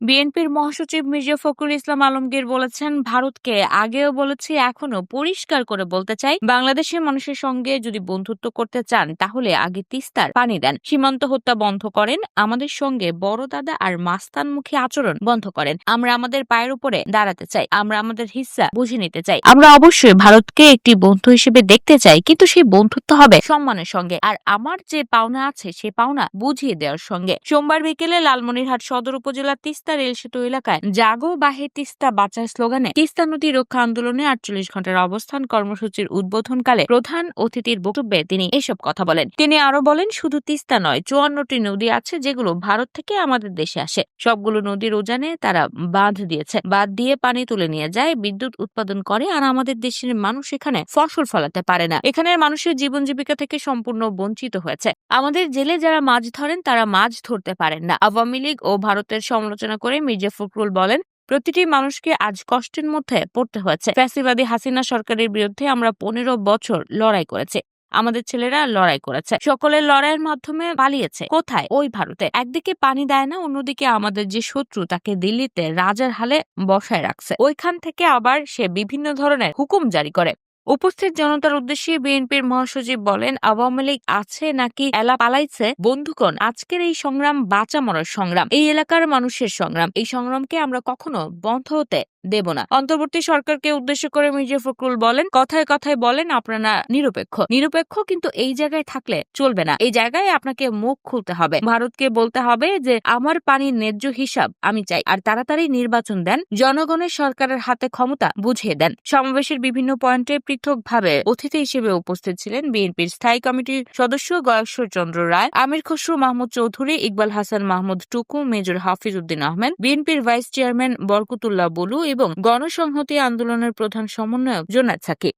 বিএনপির মহাসচিব মির্জা ফখরুল ইসলাম আলমগীর বলেছেন, ভারতকে আগেও বলেছি এখনও পরিষ্কার করে বলতে চাই, বাংলাদেশের মানুষের সঙ্গে যদি বন্ধুত্ব করতে চান, তাহলে আগে তিস্তার পানি দেন। সীমান্ত হত্যা বন্ধ করেন, আমাদের সঙ্গে বড় দাদা আর মাস্তানমুখী আচরণ বন্ধ করেন। আমরা আমাদের পায়ের উপরে দাঁড়াতে চাই, আমরা আমাদের হিস্সা বুঝে নিতে চাই। আমরা অবশ্যই ভারতকে একটি বন্ধু হিসেবে দেখতে চাই, কিন্তু সেই বন্ধুত্ব হবে সম্মানের সঙ্গে। আর আমার যে পাওনা আছে, সে পাওনা বুঝিয়ে দেওয়ার সঙ্গে। সোমবার বিকেলে লালমনিরহাট সদর উপজেলার তিস্তা রেল সেতু এলাকায় জাগো বাহে তিস্তা বাঁচার স্লোগানে তিস্তা নদী রক্ষা আন্দোলনে আটচল্লিশ ঘণ্টার অবস্থান কর্মসূচির উদ্বোধনকালে প্রধান অতিথির বক্তব্যে তিনি এসব কথা বলেন। তিনি আরও বলেন, শুধু তিস্তা নয়, চুয়ান্নটি নদী আছে যেগুলো ভারত থেকে আমাদের দেশে আসে। সবগুলো নদীর উজানে তারা বাঁধ দিয়েছে। বাঁধ দিয়ে পানি তুলে নিয়ে যায়, বিদ্যুৎ উৎপাদন করে, আর আমাদের দেশের মানুষ এখানে ফসল ফলাতে পারে না। এখানের মানুষের জীবন জীবিকা থেকে সম্পূর্ণ বঞ্চিত হয়েছে। আমাদের জেলে যারা মাছ ধরেন, তারা মাছ ধরতে পারেন না। আওয়ামী লীগ ও ভারতের সমালোচনা করে মির্জা ফখরুল বলেন, প্রতিটি মানুষকে আজ কষ্টের মধ্যে পড়তে হয়েছে। ফ্যাসিবাদী হাসিনা সরকারের বিরুদ্ধে আমরা পনেরো বছর লড়াই করেছি। আমাদের ছেলেরা লড়াই করেছে। সকলের লড়াইয়ের মাধ্যমে পালিয়েছে। কোথায়? ওই ভারতে। একদিকে পানি দেয় না, অন্যদিকে আমাদের যে শত্রু তাকে দিল্লিতে রাজার হালে বসায় রাখছে। ওইখান থেকে আবার সে বিভিন্ন ধরনের হুকুম জারি করে। উপস্থিত জনতার উদ্দেশ্যে বিএনপির মহাসচিব বলেন, আওয়ামী লীগ আছে নাকি এলা পালাইছে? বন্ধুগণ, আজকের এই সংগ্রাম বাঁচা মরার সংগ্রাম, এই এলাকার মানুষের সংগ্রাম। এই সংগ্রামকে আমরা কখনো বন্ধ হতে দেব না। অন্তর্বর্তী সরকারকে উদ্দেশ্য করে মির্জা ফখরুল বলেন, কথায় কথায় বলেন, আপনারা নিরপেক্ষ। নিরপেক্ষ কিন্তু এই জায়গায় থাকলে চলবে না। এই জায়গায় আপনাকে মুখ খুলতে হবে। ভারতকে বলতে হবে যে, আমার পানির ন্যায্য হিসাব আমি চাই। আর তাড়াতাড়ি নির্বাচন দেন। জনগণের সরকারের হাতে ক্ষমতা বুঝিয়ে দেন। সমাবেশের বিভিন্ন পয়েন্টে পৃথকভাবে অতিথি হিসেবে উপস্থিত ছিলেন বিএনপির স্থায়ী কমিটির সদস্য গয়েশ্বর চন্দ্র রায়, আমির খসরু মাহমুদ চৌধুরী, ইকবাল হাসান মাহমুদ টুকু, মেজর হাফিজ উদ্দিন আহমেদ, বিএনপির ভাইস চেয়ারম্যান বরকতুল্লাহ বলু এবং গণসংহতি আন্দোলনের প্রধান সমন্বয়ক জোনাথ Sakib.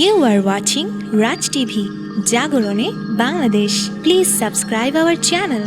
You are watching Raj TV জাগরণে Bangladesh please subscribe our channel